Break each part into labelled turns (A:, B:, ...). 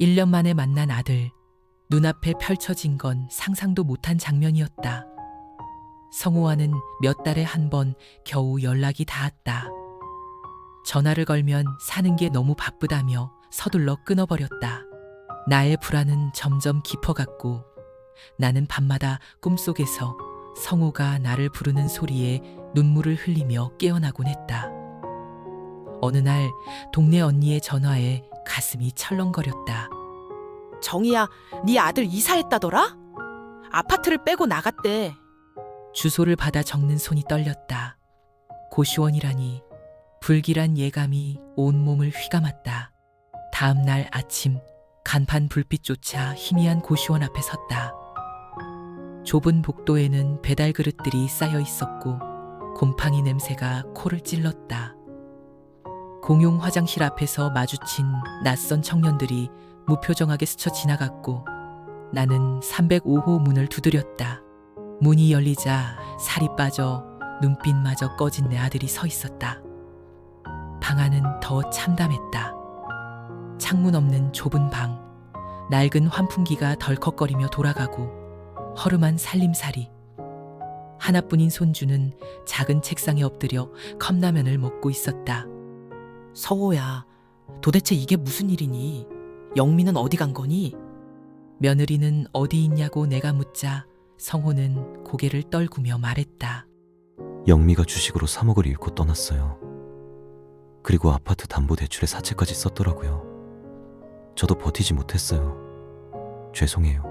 A: 1년 만에 만난 아들. 눈앞에 펼쳐진 건 상상도 못한 장면이었다. 성호와는 몇 달에 한 번 겨우 연락이 닿았다. 전화를 걸면 사는 게 너무 바쁘다며 서둘러 끊어버렸다. 나의 불안은 점점 깊어갔고 나는 밤마다 꿈속에서 성호가 나를 부르는 소리에 눈물을 흘리며 깨어나곤 했다. 어느 날 동네 언니의 전화에 가슴이 철렁거렸다.
B: 정희야, 네 아들 이사했다더라? 아파트를 빼고 나갔대.
A: 주소를 받아 적는 손이 떨렸다. 고시원이라니 불길한 예감이 온몸을 휘감았다. 다음 날 아침 간판 불빛조차 희미한 고시원 앞에 섰다. 좁은 복도에는 배달 그릇들이 쌓여 있었고 곰팡이 냄새가 코를 찔렀다. 공용 화장실 앞에서 마주친 낯선 청년들이 무표정하게 스쳐 지나갔고 나는 305호 문을 두드렸다. 문이 열리자 살이 빠져 눈빛마저 꺼진 내 아들이 서 있었다. 방 안은 더 참담했다. 창문 없는 좁은 방, 낡은 환풍기가 덜컥거리며 돌아가고 허름한 살림살이. 하나뿐인 손주는 작은 책상에 엎드려 컵라면을 먹고 있었다.
B: 서호야, 도대체 이게 무슨 일이니? 영미는 어디 간 거니?
A: 며느리는 어디 있냐고 내가 묻자 성호는 고개를 떨구며 말했다.
C: 영미가 주식으로 3억을 잃고 떠났어요. 그리고 아파트 담보대출에 사채까지 썼더라고요. 저도 버티지 못했어요. 죄송해요.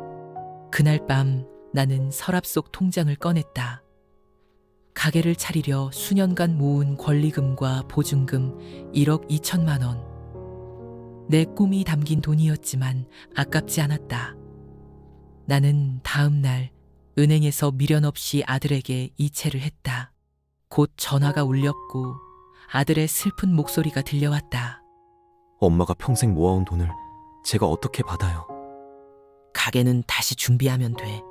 A: 그날 밤 나는 서랍 속 통장을 꺼냈다. 가게를 차리려 수년간 모은 권리금과 보증금 1억 2천만 원. 내 꿈이 담긴 돈이었지만 아깝지 않았다. 나는 다음 날 은행에서 미련 없이 아들에게 이체를 했다. 곧 전화가 울렸고 아들의 슬픈 목소리가 들려왔다.
C: 엄마가 평생 모아온 돈을 제가 어떻게 받아요?
B: 가게는 다시 준비하면 돼.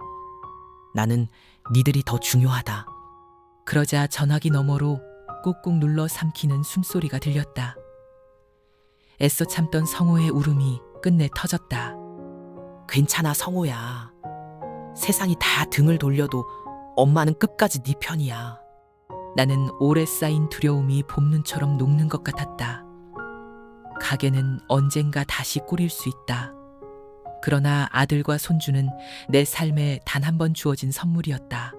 B: 나는 니들이 더 중요하다.
A: 그러자 전화기 너머로 꾹꾹 눌러 삼키는 숨소리가 들렸다. 애써 참던 성호의 울음이 끝내 터졌다.
B: 괜찮아, 성호야. 세상이 다 등을 돌려도 엄마는 끝까지 네 편이야.
A: 나는 오래 쌓인 두려움이 봄눈처럼 녹는 것 같았다. 가게는 언젠가 다시 꾸릴 수 있다. 그러나 아들과 손주는 내 삶에 단 한 번 주어진 선물이었다.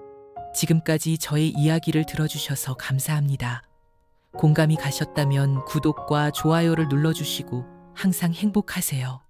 A: 지금까지 저의 이야기를 들어주셔서 감사합니다. 공감이 가셨다면 구독과 좋아요를 눌러주시고 항상 행복하세요.